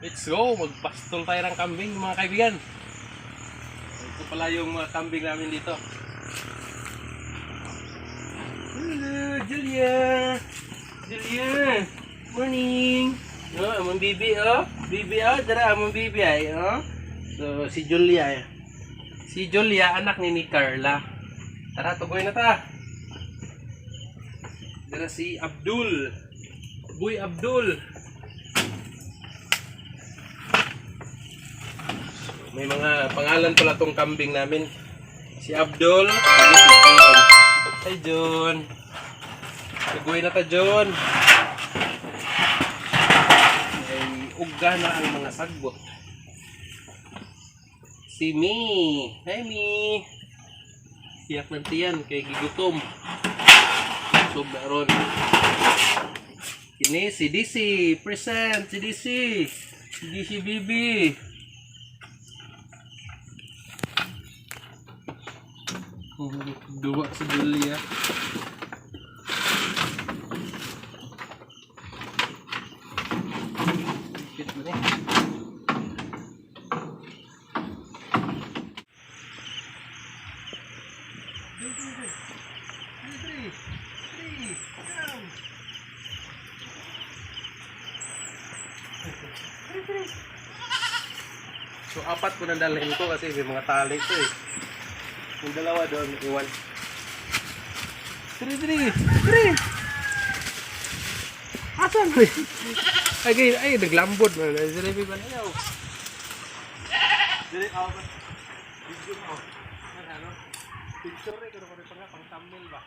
Let's go! Magpastol tayo ng kambing mga kaibigan. Ito pala yung mga kambing namin dito. Hello, Julia! Julia! Morning! No, among bibi, oh. Bibi, oh. Dara, among bibi, ay, oh. So, si Julia, eh. Si Julia, anak ni ni Carla. Tara, tugoy na ta. Dara si Abdul. Boy Abdul. May mga pangalan pala tong kambing namin. Si Abdul, si John. Hi John. Tugoy na ta John. May ugga na ang mga sagbot. Si Mi. Hi Mi. Siyak ng tiyan kay gigutom. Sub na ron. Kini si DC. Present si DC. DC Bibi. Duwa si Julia. Shit mo ni. So apat ko nang dalhin ko kasi may mga tali ko eh. Yung dalawa doon, iwan. Tiri, tiri, tiri. Asan mo eh? Ay, ay, ay, naglambod mo. Sinabi ba na yaw? Dili, ako ba? Video mo. Ano, ano? Picture eh, kung ano pa nga, pang thumbnail ba?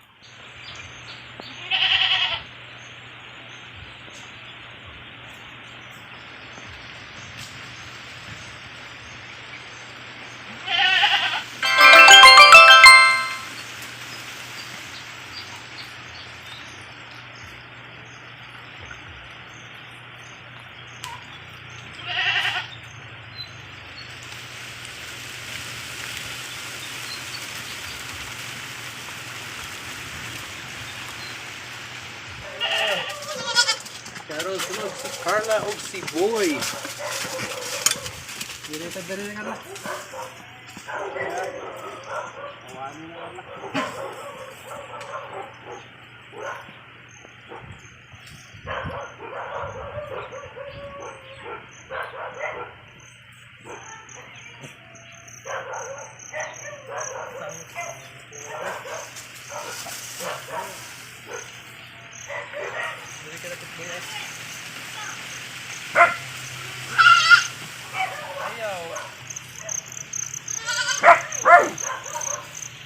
Karon sunod si Carla o si Boy. Dili ta dili ka na. Awani na Carla.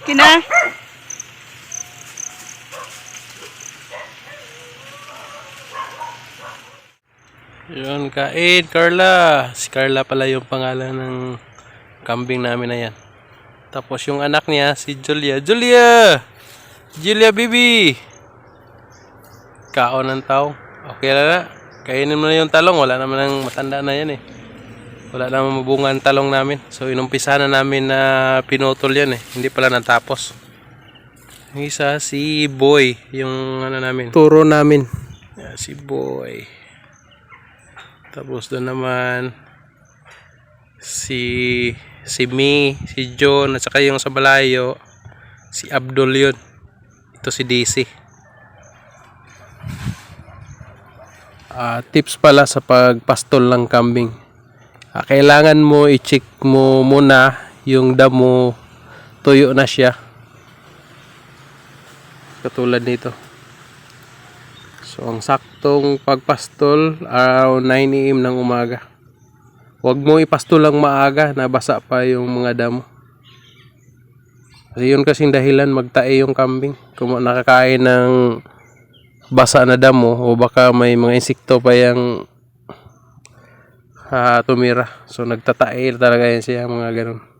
Kina? Yun, kain, Carla. Si Carla pala yung pangalan ng kambing namin na yan. Tapos yung anak niya, si Julia. Julia! Julia, baby! Kaon ng tao. Okay na na. Kainin mo na yung talong. Wala naman ang matanda na yan eh. Wala naman mabunga ang talong namin. So, inumpisa na namin na pinutol yan eh. Hindi pala natapos. Yung isa, si Boy. Yung ano namin. Turo namin. Yan, si Boy. Tapos doon naman si si Mi, si John at saka yung sa Balayo si Abdul yun. Ito si DC. Ah, tips pala sa pagpastol ng kambing. Ah, kailangan mo i-check mo muna yung damo tuyo na siya. Katulad nito. So, ang saktong pagpastol, around 9 am ng umaga. Huwag mo ipastol lang maaga, nabasa pa yung mga damo. Kasi yun kasing dahilan magtae yung kambing. Kung nakakain ng basa na damo o baka may mga insekto pa yung ah, tumira. So nagtatae talaga yan siya mga ganun.